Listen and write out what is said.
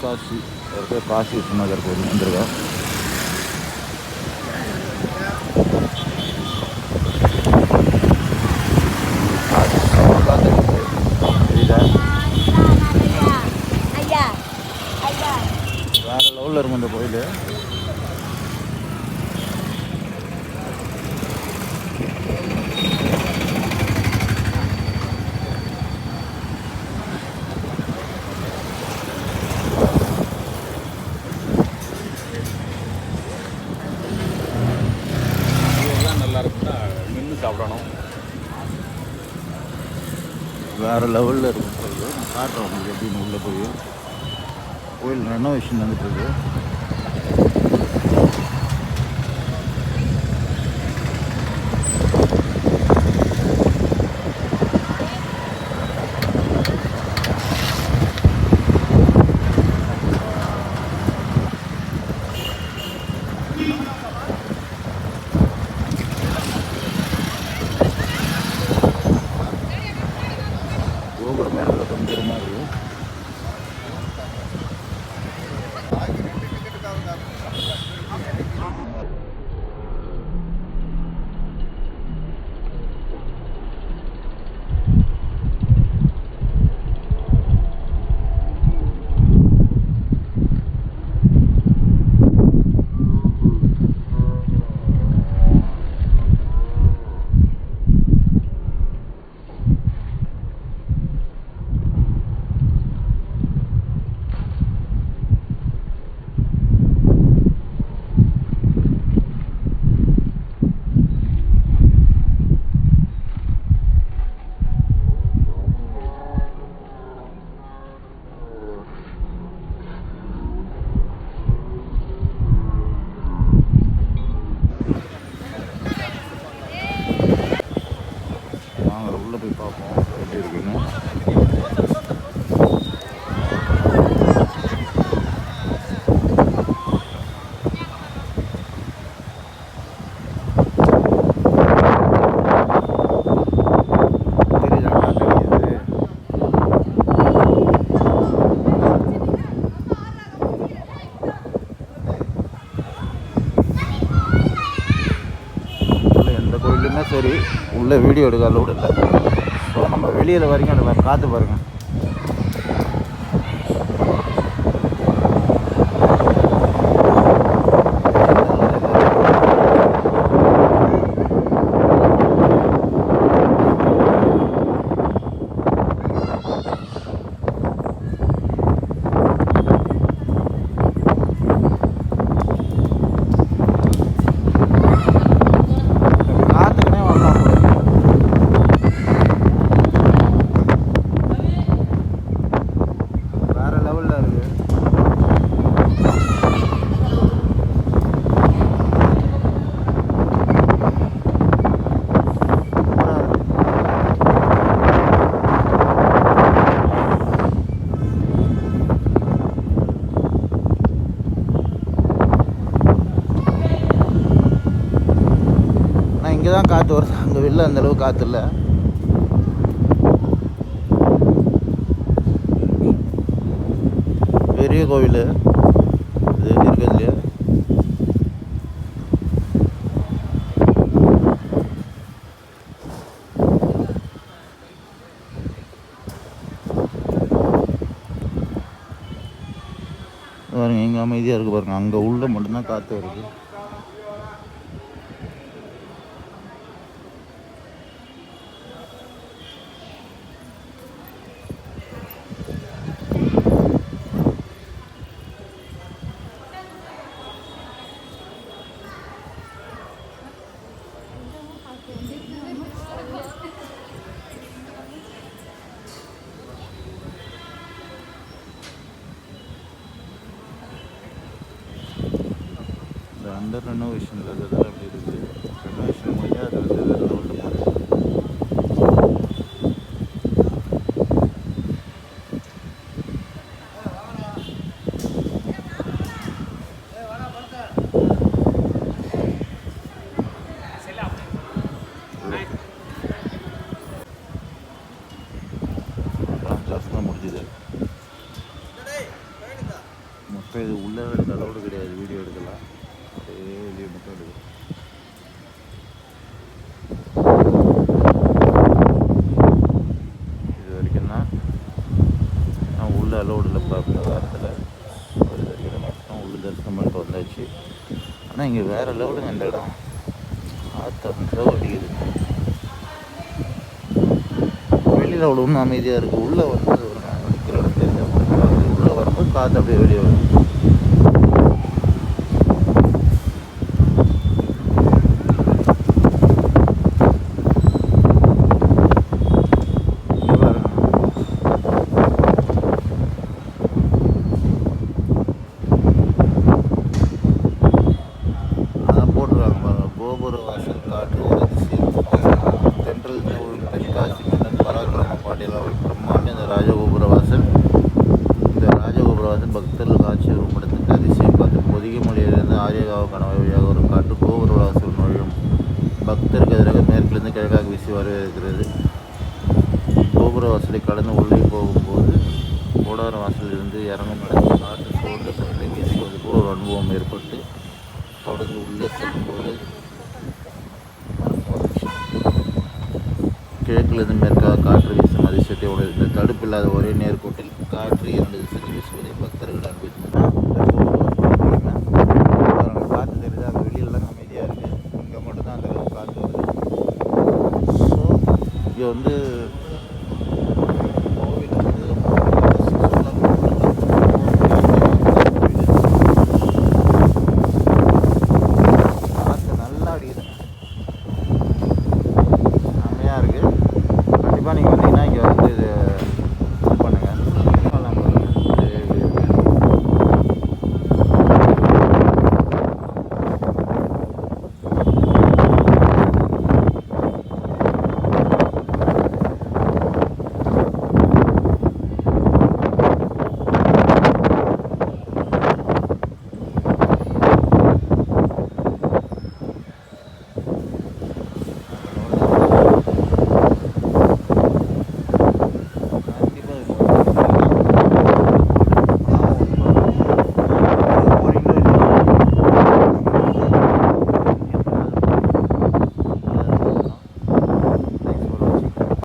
தென்காசி இருக்க காசி விஸ்வநாதர் ஐயா ஐயா வேற லெவலில் இருக்கும் இந்த கோயில். வேறு லெவலில் இருக்கும். கோயில் நான் காட்டுறேன் உங்களுக்கு எப்படின்னு உள்ளே போய். கோயில் ரெனோவேஷன் வந்துட்டு இருக்குது போய் பார்ப்போம் எப்படி இருக்குன்னு இந்த கோயிலுமே சரி உள்ளே வீடியோ எடுக்க அளவு இல்லை. ஸோ நம்ம வெளியில் வரைக்கும் அதை காற்று பாருங்கள் காற்றுக்குனே வரலாம் போல. வேற லெவலில் இருக்கு சூப்பரா இருக்கு. ஆனால் இங்கே தான் காற்று வருது. அங்கே வெளில அந்தளவு காற்று இல்லை. பெரிய கோவில். இது இருக்கிறதுலையே பாருங்க எங்கே அமைதியாக இருக்குது பாருங்க. அங்கே உள்ள மட்டும்தான் காற்று வருது. இந்த அண்டர் ரெனோவேஷனில் இருக்கிறதெல்லாம் எப்படி இருக்குது? ரெனோவேஷன் முடிஞ்சால் அது வந்து வேறு லெவலில் இது வரைக்கும் தான் நான் உள்ள அலோடில் வாரத்தில் ஒரு உள்ள தரிசனம் பண்ணிட்டு வந்தாச்சு ஆனால் இங்கே வேறு லெவலுங்க இந்த இடம் ஆத்தோ அடிக்குது வெளியில் அவ்வளோ ஒன்றும் அமைதியாக இருக்குது உள்ளே வந்து ஒரு இருக்கிற இடத்துல உள்ளே வரும்போது காற்று அப்படியே வெளியே வருது. பக்தர்கள் காட்சி உருப்படத்துக்கு அதிசயம் பார்த்து பொதிகை மொழியிலிருந்து ஆரியகாவ கணவாய் வழியாக ஒரு காற்று கோபுர வாசல் நுழையும் பக்தருக்கு எதிராக மேற்கிலிருந்து கிழக்காக வீசி வரவேற்கிறது. கோபுர வாசலை கடந்து உள்ளே போகும்போது கோடார வாசலிலிருந்து இறங்கும் நடந்த காற்று சோழ சோலை வீசுவது போல் ஒரு அனுபவம் ஏற்பட்டு தொடர்ந்து உள்ளே செல்லும்போது கிழக்கிலிருந்து மேற்காக காற்று வீசும் அதிசயத்தை உடைய தடுப்பில்லாத ஒரே நேர்கோட்டில் காற்று இரண்டு திசையில் வீசுவதை பக்தர்கள் அனுபவித்தனர் காற்று தெரியுது அங்கே வெளியிலலாம் அமைதியாக இருக்குது இங்கே மட்டும்தான் அந்த அளவுக்கு காற்று வருது ஸோ இங்கே வந்து